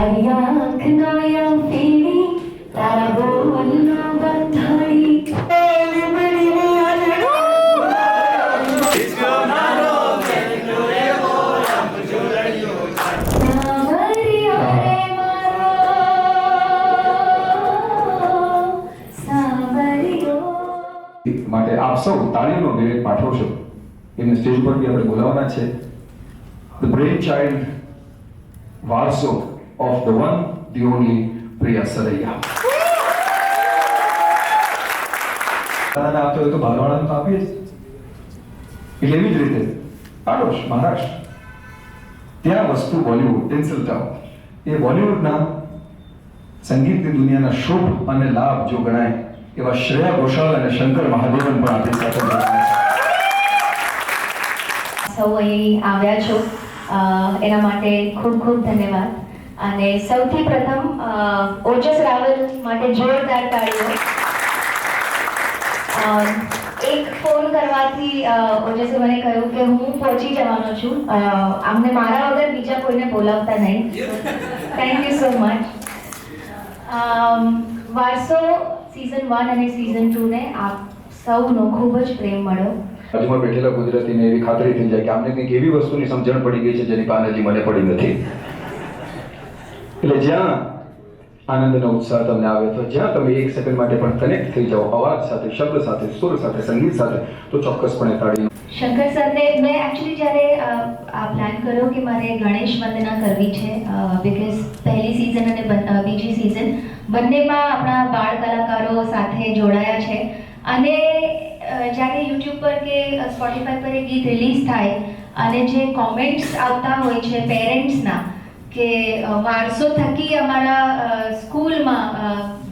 તારી આંખના યા ફીણી તારા બોલનો ગંધડી સાવરિયો રે મારો સાવરિયો માટે આપ સૌ તાળીનો વિવેક પાઠવશો. એમને સ્ટેજ પર આપણે બોલાવવાના છે. The brain child Varso of the one the only Priya Saraiya દાદાને આપતો હોય તો બાલવાળાને તો આપીએ જ. એટલે એવી જ રીતે આડોશ મહારાષ્ટ્ર. ત્યાં વસ્તુ બોલિવૂડ ટેન્સલ ટાઉન એ બોલિવૂડના સંગીતની દુનિયાના શુભ અને લાભ જો ગણાય એવા શ્રેયા ઘોષાલ અને શંકર મહાદેવન પણ આપણી સાથે સૌ અહીં આવ્યા છો. એના માટે ખૂબ ખૂબ ધન્યવાદ. અને સૌથી પ્રથમ ઓજસ રાવલ માટે જોરદાર તાળીઓ. એક ફોન કરવાથી ઓજસે મને કહ્યું કે હું પહોંચી જવાનો છું. આમને મારા વગર બીજા કોઈને બોલાવતા નહીં. Thank you so much Varso season one અને સિઝન ટુને આપ સૌનો ખૂબ જ પ્રેમ મળ્યો. હજુમાં બેઠેલા ગુજરાતીને એવી ખાતરી થઈ જાય કે આમને કંઈક એવી વસ્તુની સમજણ પડી ગઈ છે જેની પાન હજી મને પડી નથી. એટલે જ્યાં આનંદ અને ઉત્સાહ તમને આવે, તો જ્યાં તમે એક સેકન્ડ માટે પણ કનેક્ટ થઈ જાઓ, અવાજ સાથે, શબ્દ સાથે સુર સાથે, સંગીત સાથે, તો ચોક્કસપણે તાળી શંકર સરને મેં એકચ્યુઅલી જ્યારે આ પ્લાન કર્યો કે મારે ગણેશ વંદના કરવી છે બીકોઝ પહેલી સિઝન અને બીજી સિઝન બંનેમાં આપણા બાળ કલાકારો સાથે જોડાયા છે. અને જ્યારે યુટ્યુબ પર કે સ્પોટીફાઈ પર એ ગીત રિલીઝ થાય, અને જે કોમેન્ટ્સ આવતા હોય છે પેરેન્ટ્સના કે વારસો થકી અમારા સ્કૂલમાં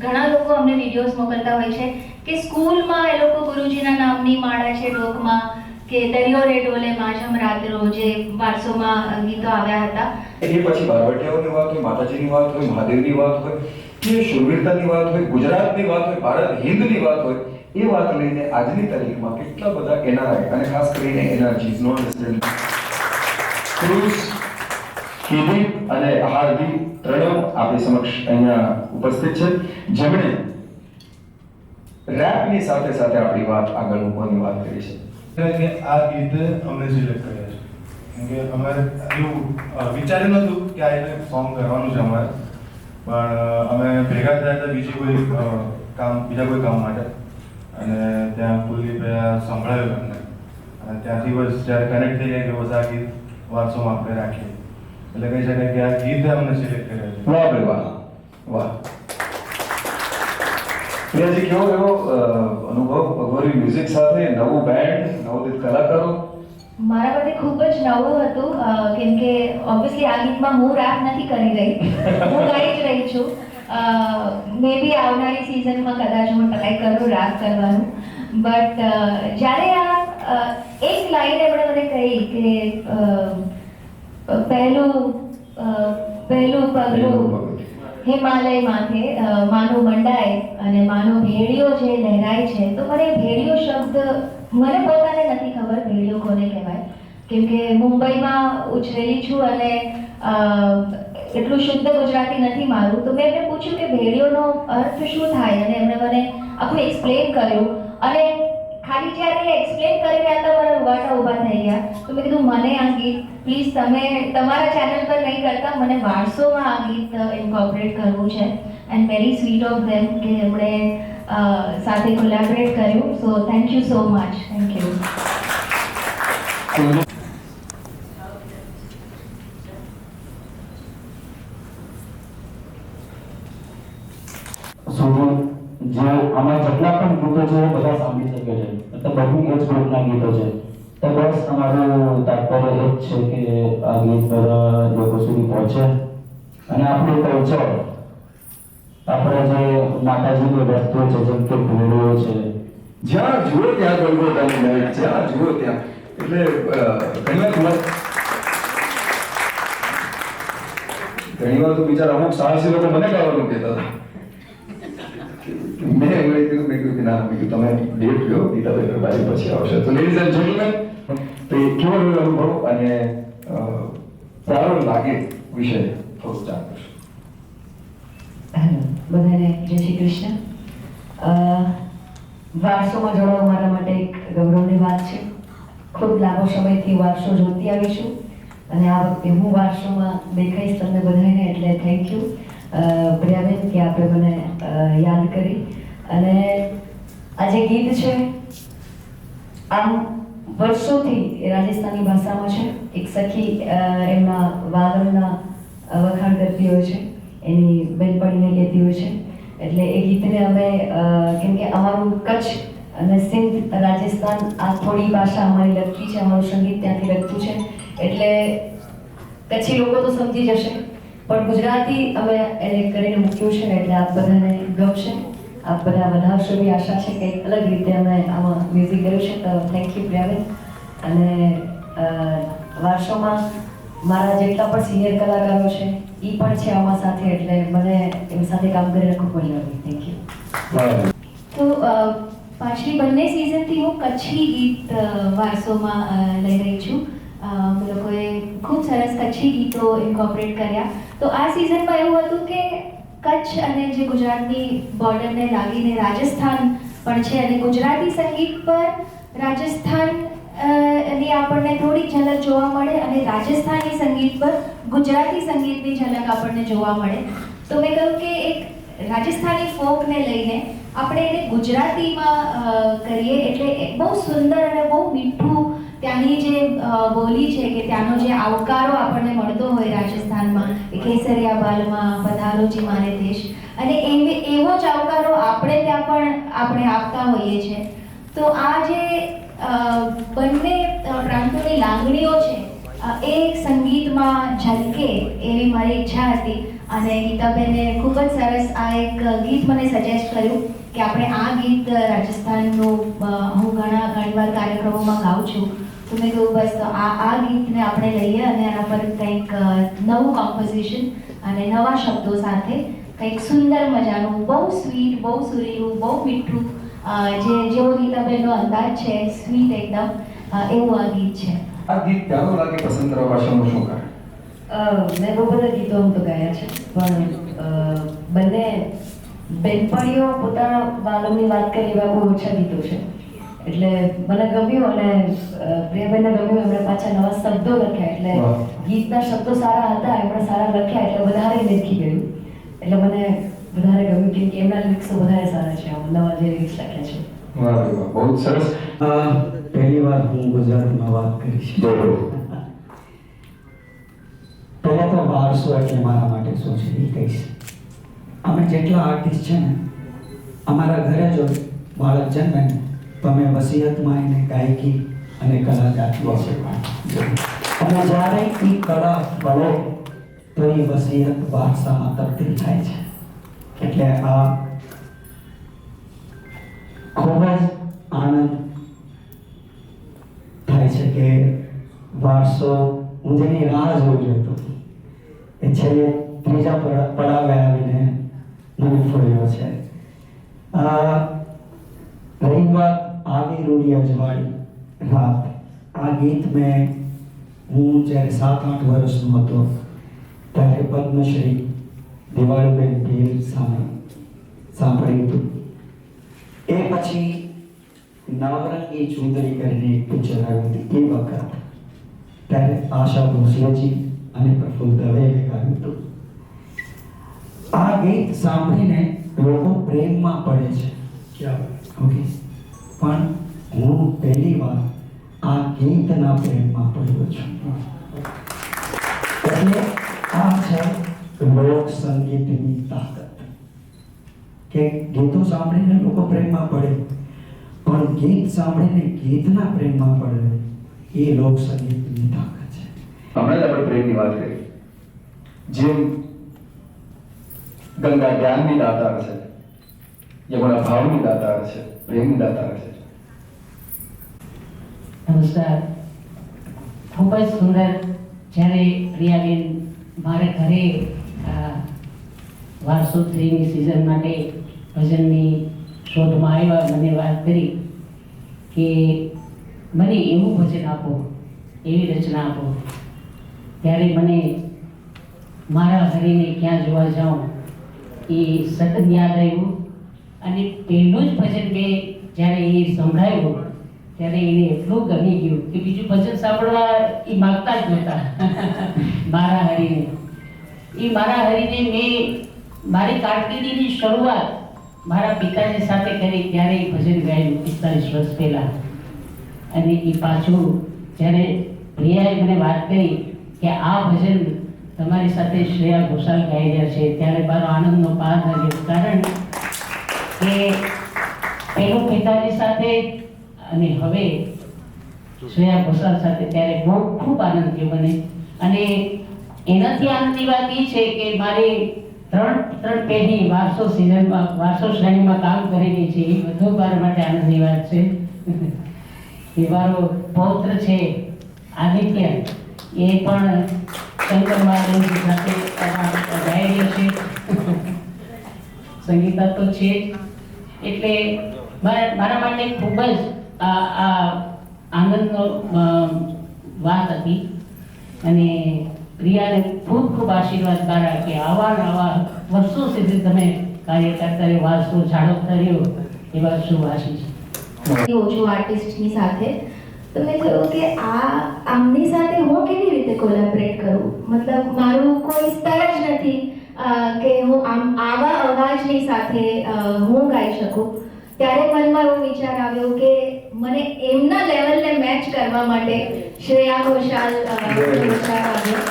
ઘણા લોકો અમને વિડીયોઝ મોકલતા હોય છે કે સ્કૂલમાં એ લોકો ગુરુજીના નામની માળા છે ડોકમાં, કે દરિયો રે ડોલે માજમ રાતરો જે વારસોમાં ગીતો આવ્યા હતા. એ પછી બારવટિયાઓની વાત હોય, માતાજીની વાત હોય, મહાદેવની વાત હોય, કે શૂરવીરતાની વાત હોય, ગુજરાતની વાત હોય, ભારત હિન્દની વાત હોય, એ વાત લઈને આજની તારીખમાં કેટલા બધા એનઆરઆઈ, અને ખાસ કરીને એનર્જીઝ નોન રેસિડેન્ટ ક્રુઝ કિરીટ અને હાર્દિક ત્રણેય આપણી સમક્ષ અહીંયા ઉપસ્થિત છે. જેમણે રેપની સાથે સાથે આપણી વાત આગળ મૂકવાની વાત કરી છે. કે આ ગીત અમે સિલેક્ટ કર્યા છે. કેમ કે અમારે એવું વિચાર્યું નહોતું કે આ એને સોંગ કરવાનું છે અમારે. પણ અમે ભેગા થયા હતા બીજી કોઈ કામ, બીજા કોઈ કામ માટે. અને ત્યાં કોઈ સંભળાયું અમને. અને ત્યાંથી બસ જ્યારે કનેક્ટ થઈ ગયા કે બસ આ ગીત વારસોમાં આપણે રાખીએ. એટલે કહી શકાય કે આ ગીતે અમને સિલેક્ટ કર્યા વાહ ભાઈ વાહ વાહ. પ્રિયાજી કેવો એવો અનુભવ? અઘોરી મ્યુઝિક સાથે નવું બેન્ડ નવોદિત કલાકારો? મારા માટે ખૂબ જ નવું હતું કેમ કે ઓબ્વિયસલી આ ગીતમાં હું રેપ નથી કરી રહી. હું ગાઈ જ રહી છું. મે બી આવનારી સિઝનમાં કદાચ હું ટ્રાય કરું રાગ કરવાનું. બટ જ્યારે આ એક લાઈન એમણે મને કહી કે પહેલું પહેલો પગલું હિમાલય માથે માનો મંડાય અને માનો ભેડિયો જે લહેરાય છે તો મને ભેડિયો શબ્દ મને પોતાને નથી ખબર ભેડિયો કોને કહેવાય. કેમ કે મુંબઈમાં ઉછરેલી છું અને એટલું શુદ્ધ ગુજરાતી નથી મારું તો મેં એમને પૂછ્યું કે ભેડિયોનો અર્થ શું થાય? અને એમણે મને આખું એક્સપ્લેન કર્યું. અને ખાલી જ્યારે એક્સપ્લેન કરી રહ્યા હતા મારા રૂવાટા ઊભા થઈ ગયા. તો મેં કીધું, મને આ ગીત પ્લીઝ તમે તમારા ચેનલ પર નહીં કરતા, મને વારસોમાં આ ગીત ઇન્કોર્પોરેટ કરવું છે. And very sweet of them કે એમણે સાથે કોલેબરેટ કર્યું. So thank you so much thank you સુધી જે આમાં જેટલા પણ ગીતો છે એ બધા સાંભળી શકે છે મતલબ બધી એજ ગ્રુપના ગીતો છે તો બસ અમારું તાત્પર્ય એ જ છે કે આ ગીત દ્વારા લોકો સુધી પહોંચે અને આપણું કલ્ચર આપણે જે માતાજીની વસ્તુઓ છે, જેમ કે ભૂલો છે. જ્યાં જુઓ ત્યાં ગલગોટાની લાઈટ જ્યાં જુઓ ત્યાં. એટલે ઘણી વાર તમારે ઘણીવાર તો બિચારા અમુક સાહસી લોકો મને ગાવાનું કહેતા હતા. મેં એવું કીધું, મેં કીધું કે ના કીધું, તમે ડેટ લ્યો ગીતાભાઈ બારી પછી આવશે. તો લેડીઝ એન્ડ જેન્ટલમેન કેવો રહ્યો અનુભવ અને સારો લાગે વિશે થોડું જાણ હેલો બધાને જય શ્રી કૃષ્ણ. વારસોમાં જોડવા મારા માટે એક ગૌરવની વાત છે. ખૂબ લાંબો સમયથી વારસો જોતી આવી છું અને આ વખતે હું વારસોમાં દેખાઈશ તમને બધાને એટલે થેન્ક યુ પ્રિયાબેન, કે આપણે મને યાદ કરી. અને આ જે ગીત છે, આમ વર્ષોથી રાજસ્થાની ભાષામાં છે. એક સખી એમાં વાદળના વખાણ કરતી હોય છે. એની બેનપણીને કહેતી હોય છે. એટલે એ ગીતને અમે કેમ કે અમારું કચ્છ અને સિંધ રાજસ્થાન આ થોડી ભાષા અમારી લગતી છે. અમારું સંગીત ત્યાંથી લગતું છે. એટલે કચ્છી લોકો તો સમજી જશે. પણ ગુજરાતી અમે એને કરીને મૂક્યું છે એટલે આપ બધાને ગમશે. આપ બધા વધાવશો એવી આશા છે કંઈક અલગ રીતે અમે આમાં મ્યુઝિક કર્યું છે. તો થેન્ક યુ પ્રિયાબેન. અને વારસોમાં મારા જેટલા પણ સિનિયર કલાકારો છે એ પણ છે આમાં સાથે, એટલે મને એમની સાથે કામ કરીને ખૂબ મજા આવી. થેન્ક યુ તો પાછલી બંને સિઝનથી હું કચ્છી ગીત વારસોમાં લઈ રહી છું. લોકોએ ખૂબ સરસ કચ્છી ગીતો ઇન્કોપરેટ કર્યા. તો આ સિઝનમાં એવું હતું કે કચ્છ અને જે ગુજરાતની બોર્ડરને લાગીને રાજસ્થાન પણ છે અને ગુજરાતી સંગીત પર રાજસ્થાનની આપણને થોડીક ઝલક જોવા મળે અને રાજસ્થાની સંગીત પર ગુજરાતી સંગીતની ઝલક આપણને જોવા મળે. તો મેં કહ્યું કે એક રાજસ્થાની ફોકને લઈને આપણે એને ગુજરાતીમાં કરીએ એટલે બહુ સુંદર અને બહુ મીઠું ત્યાંની જે બોલી છે કે ત્યાંનો જે આવકારો આપણને મળતો હોય રાજસ્થાનમાં કેસરિયા બાલમાં, પધારોજી મારે દેશ, અને એવી, એવો જ આવકારો આપણે ત્યાં પણ આપણે આપતા હોઈએ છીએ તો આ જે બંને પ્રાંતોની લાગણીઓ છે એ સંગીતમાં ઝલકે એવી મારી ઈચ્છા હતી. અને ગીતાબેને ખૂબ જ સરસ આ એક ગીત મને સજેસ્ટ કર્યું કે આપણે આ ગીત રાજસ્થાનનું હું ઘણા, ઘણીવાર કાર્યક્રમોમાં ગાઉં છું. તો મેં કહ્યું બસ તો આ આ ગીતને આપણે લઈએ અને એના પર કંઈક નવું કોમ્પોઝિશન અને નવા શબ્દો સાથે કંઈક સુંદર મજાનું બહુ સ્વીટ બહુ સુરીલું બહુ મીઠું જે જેવો ગીતાબેનનો અંદાજ છે સ્વીટ એકદમ એવું આ ગીત છે. આ ગીત પ્યારું લાગે પસંદ કરવા પાછળનું શું કારણ? મેં બહુ બધા ગીતો આમ તો ગાયા છે પણ બંને બેનપણીઓ પોતાના બાળકની વાત કરે એવા બહુ ઓછા ગીતો છે. એટલે મને ગમ્યું અને પ્રિયાબેનને ગમ્યું એમણે પાછા નવા શબ્દો લખ્યા. એટલે. ગીતના શબ્દો સારા હતા એમણે સારા લખ્યા એટલે વધારે લેખી ગયું. એટલે મને વધારે ગમ્યું કેમ કે એમના લિરિક્સો વધારે સારા છે નવા જે લિરિક્સ લખ્યા છે. વાહ બહુ સરસ. પહેલી વાર હું ગુજરાતમાં વાત કરીશ. પહેલા તો વારસો એટલે મારા માટે શું છે એ કહીશ. અમે જેટલા આર્ટિસ્ટ છે ને અમારા ઘરે જો બાળક જન્મે ને વસિયતમાં એને ગાયકી અને કલા દાખવીએ છીએ અને જ્યારે એ કળા વળે, તો એ વસીયત વારસામાં તબદીલ થાય છે. એટલે આ ખૂબ જ આનંદ થાય છે કે વારસો, હું જેની રાહ જોઈ રહ્યો હતો, એ છેલ્લે ત્રીજા પડા- પડાવે આવીને મને ફોડ્યો છે. રહી વાત આવી રૂડી અજવાળી રાત આ ગીત મેં હું જ્યારે સાત આઠ વર્ષનો હતો ત્યારે પદ્મશ્રી દિવાળીબેન ભીલ સામે સાંભળ્યું હતું. એ પછી નવરંગી ચુંદરી કરીને એક પિક્ચર આવ્યું હતું. એ વખત ત્યારે આશા ભોસલેજી અને પ્રફુલ્લ દવે ગાયું હતું. આ ગીત સાંભળીને લોકો પ્રેમમાં પડે છે. ઓકે પણ હું પહેલી વાર આ ગીતના પ્રેમમાં પડ્યો છું. એટલે આ છે લોક સંગીતની તાકાત. કે ગીતો સાંભળીને લોકો પ્રેમમાં પડે, પણ ગીત સાંભળીને ગીતના પ્રેમમાં પડે, એ લોક સંગીતની તાકાત છે. હમણાં જ આપણે પ્રેમની વાત કરી. જેમ ગંગા જ્ઞાનની દાતા છે યમુના ભાવની દાતાર છે, પ્રેમની દાતાર છે. નમસ્કાર. ખૂબ જ સુંદર, જ્યારે પ્રિયાબેન મારે ઘરે આ વારસો થ્રીની સિઝન માટે ભજનની શોધમાં આવ્યા, મને વાત કરી કે મને એવું ભજન આપો, એવી રચના આપો. ત્યારે મને મારા હરીને ક્યાં જોવા જાઉં, એ સતત યાદ રહ્યું અને પહેલું જ ભજન મેં જ્યારે એ સંભળાયું, ત્યારે એને એટલું ગમી ગયું કે બીજું ભજન સાંભળવા એ માગતા જ નહોતા. મારા હરીને. એ મારા હરીને મેં મારી કારકિર્દીની શરૂઆત મારા પિતાજી સાથે કરી, ત્યારે એ ભજન ગાયું પિસ્તાલીસ વર્ષ પહેલાં. અને એ પાછું જ્યારે પ્રિયાએ મને વાત કરી કે આ ભજન તમારી સાથે શ્રેયા ઘોષાલ ગાઈ રહ્યા છે, ત્યારે મારો આનંદનો પાર ન રહ્યો કારણ કે પેલું સાથે અને હવે શ્રેયા ઘોષાલ સાથે ત્યારે બહુ ખૂબ આનંદ થયો મને. અને એનાથી આનંદની વાત એ છે કે મારે ત્રણ ત્રણ પેઢી વારસો સિઝનમાં વારસો શ્રેણીમાં કામ કરેલી છે. એ બધો મારા માટે આનંદની વાત છે. એ મારો પૌત્ર છે આદિત્ય. એ પણ શંકર મહાદેવજી સાથે ગાઈ છે. સંગીતા તો છે એટલે મારા માટે ખૂબ જ આનંદનો વાત હતી. અને પ્રિયાને ખૂબ ખૂબ આશીર્વાદ મારા કે આવા આવા વર્ષો સુધી તમે કાર્ય કરતા રહ્યો, વારસો જાળવતા રહ્યો, એવા શુભ આશીષ. ઓછું આર્ટિસ્ટની સાથે. તો મેં કહ્યું કે આ, આમની સાથે હું કેવી રીતે કોલેબરેટ કરું? મતલબ મારું કોઈ સ્તર જ નથી કે હું આમ આવા અવાજની સાથે હું ગાઈ શકું. ત્યારે મનમાં એવો વિચાર આવ્યો કે મને એમના લેવલને મેચ કરવા માટે શ્રેયા ઘોષાલ અ, વિચાર આવ્યો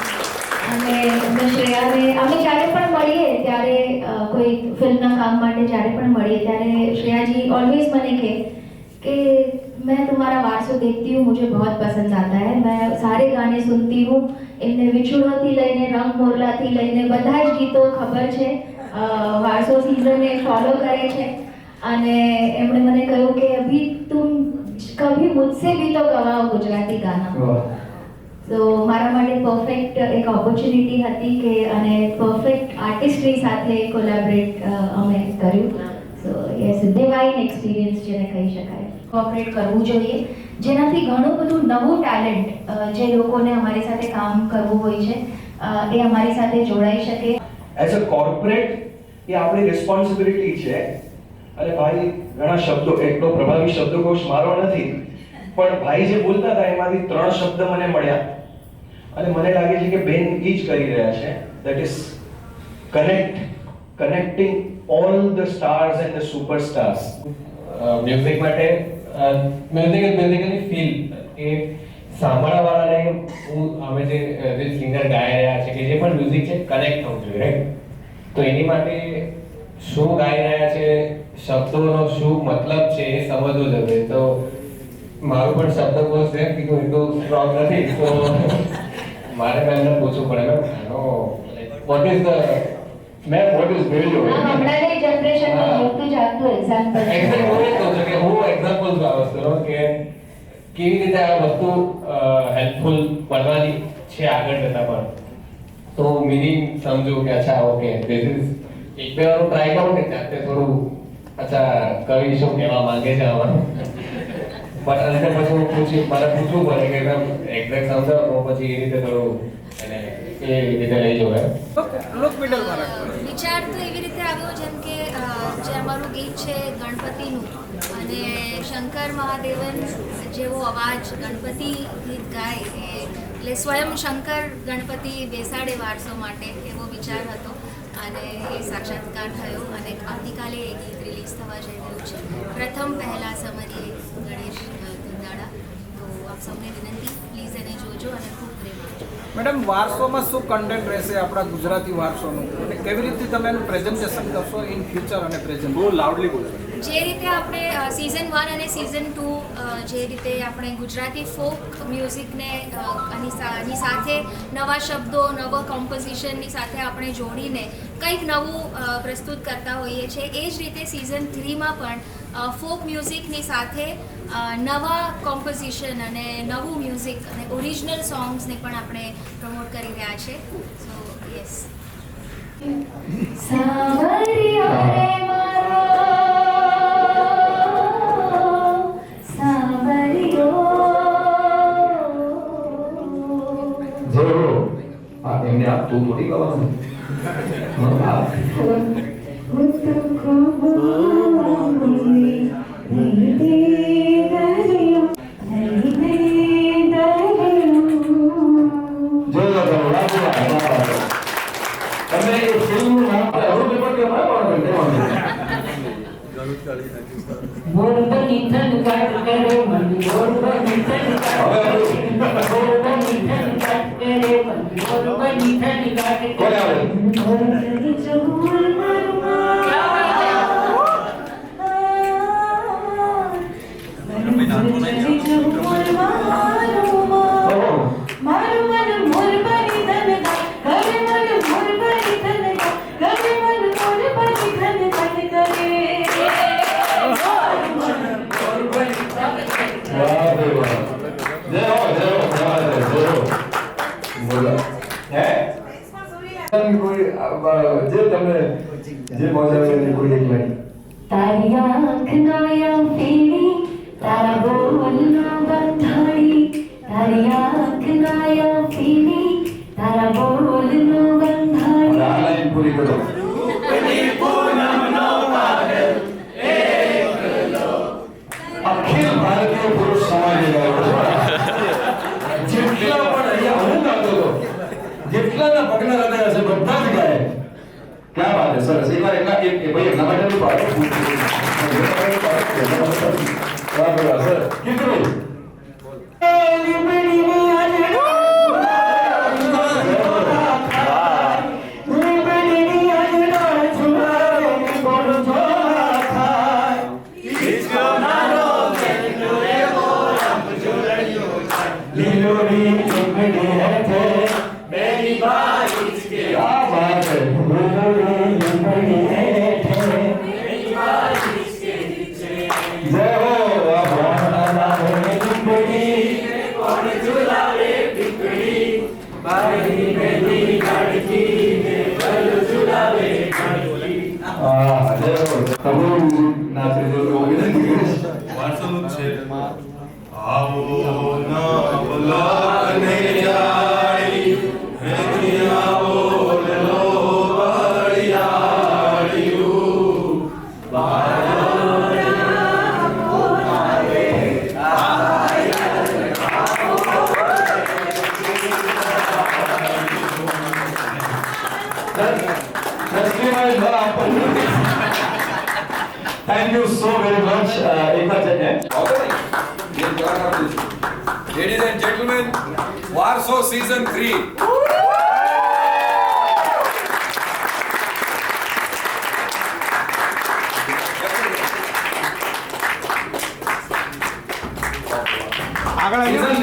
અને અમે શ્રેયાને અમે જ્યારે પણ મળીએ ત્યારે અ, કોઈ ફિલ્મના કામ માટે જ્યારે પણ મળીએ ત્યારે શ્રેયાજી ઓલવેઝ મને કહે कि मैं तुम्हारा वारसो देखती हूँ मुझे बहुत पसंद आता है मैं सारे गाने सुनती हूँ એમને વિછુડોથી લઈને રંગ મોરલાથી લઈને બધા જ ગીતો ખબર છે અ, વારસો સિઝનને ફોલો કરે છે અને એમણે મને કહ્યું કે અભી તું કભી મુજસે ભી તો ગવાઓ ગુજરાતી ગાના. તો મારા માટે પરફેક્ટ એક ઓપોર્ચ્યુનિટી હતી કે અને પરફેક્ટ આર્ટિસ્ટની સાથે કોલેબરેટ અમે કર્યું. સો યસ ડિવાઇન એક્સપિરિયન્સ જેને કહી શકાય. કોપરેટ કરવું જોઈએ. જેનાથી ઘણું બધું નવું ટેલેન્ટ જે લોકોને અમારી સાથે કામ કરવું હોય છે એ અમારી સાથે જોડાઈ શકે. એઝ અ કોર્પોરેટ એ આપણી રિસ્પોન્સિબિલિટી છે અને ભાઈ, ઘણા શબ્દો, એટલો પ્રભાવી શબ્દકોશ મારો નથી, પણ ભાઈ જે બોલતા હતા, એમાંથી ત્રણ શબ્દ મને મળ્યા. અને મને લાગે છે કે બેન એ જ કરી રહ્યા છે. That is connect connecting all the stars and the superstars music માટે મ્યુઝિક ઇઝ બેઝિકલી ફીલ કે સાંભળવાવાળાને હું અમે જે જે સિંગર ગાઈ રહ્યા છે કે જે પણ મ્યુઝિક છે કનેક્ટ થવું જોઈએ રાઈટ તો એની માટે શું ગાઈ રહ્યા છે? શબ્દોનો શું મતલબ છે એ સમજવું જોઈએ તો મારું પણ શબ્દકોશ છે કે કોઈ એટલું સ્ટ્રોંગ નથી. તો મારે એમને પૂછવું પડે મેમ આનો what is the ma'am what is value હમણાંની જનરેશનમાં મોટું જાગતું એક્ઝામ્પલ એક્ઝામ્પલ હું કહું છું કે હું એક્ઝામ્પલ આ વસ્તુનો કે કેવી રીતે આ વસ્તુ હેલ્પફુલ બનવાની છે આગળ જતા પણ. તો મિનિંગ સમજુ કે અચ્છા ઓકે ધીસ ઇઝ એક બે વાર ટ્રાય કરું ને જાતે થોડું અચ્છા કવિ શું કહેવા માંગે છે અમારું પણ અંદર પછી હું પૂછી મારે પૂછવું પડે કે એકદમ એક્ઝેક્ટ સમજાવો પછી એ રીતે થોડું એને એ રીતે લઈ જવું એમ? વિચાર તો એવી રીતે આવ્યો જેમ કે જે અમારું ગીત છે ગણપતિનું અને શંકર મહાદેવન જેવો અવાજ ગણપતિ ગીત ગાય એ એટલે સ્વયં શંકર ગણપતિ બેસાડે વારસો માટે એવો વિચાર હતો. અને એ સાક્ષાત્કાર થયો અને આવતીકાલે એ ગીત રિલીઝ થવા જઈ રહ્યું છે. પ્રથમ પહેલા તો આપ સૌને વિનંતી. પ્લીઝ એને જોજો અને ખૂબ પ્રેમ આપજો. મેડમ વારસોમાં શું કન્ટેન્ટ રહેશે આપણા ગુજરાતી વારસોનું? અને કેવી રીતે તમે એનું પ્રેઝન્ટેશન કરશો ઇન ફ્યુચર અને પ્રેઝન્ટ બહુ લાઉડલી બોલો જે રીતે આપણે સિઝન વન અને સિઝન ટુ જે રીતે આપણે ગુજરાતી ફોક મ્યુઝિકને એની આની સાથે નવા શબ્દો નવા કોમ્પોઝિશનની સાથે આપણે જોડીને કંઈક નવું પ્રસ્તુત કરતા હોઈએ છીએ. એ જ રીતે સિઝન થ્રીમાં પણ ફોક મ્યુઝિકની સાથે નવા કોમ્પોઝિશન અને નવું મ્યુઝિક અને ઓરિજિનલ સોંગ્સને પણ આપણે પ્રમોટ કરી રહ્યા છે. સો યસ સાવરિયો રે મારો. સાવરિયો જે આ એમને આ તું થોડી ગાવાનું હા, તમે એ ફિલ્મનું નામ અવરું પેપર કે બરાબર છે મોર બની ધન કાટ કરે મન મોર બની ધન કાટ મોર બની ધન કાટ કરે મન મોર બની ધન કાટ કરે કોને આવે જે મજા આવે સરસ એકવાર એમના એક ભાઈ એમના માટે પાડો સર કેટલું Liluri, Liluri, Liluri, Liluri, Liluri, Liluri, Liluri, Liluri, Thank you. Three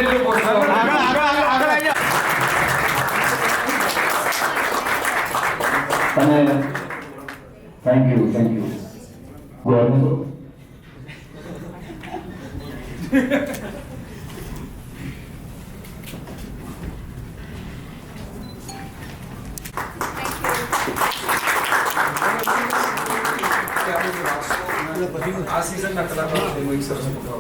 નું poster. અને thank you thank you God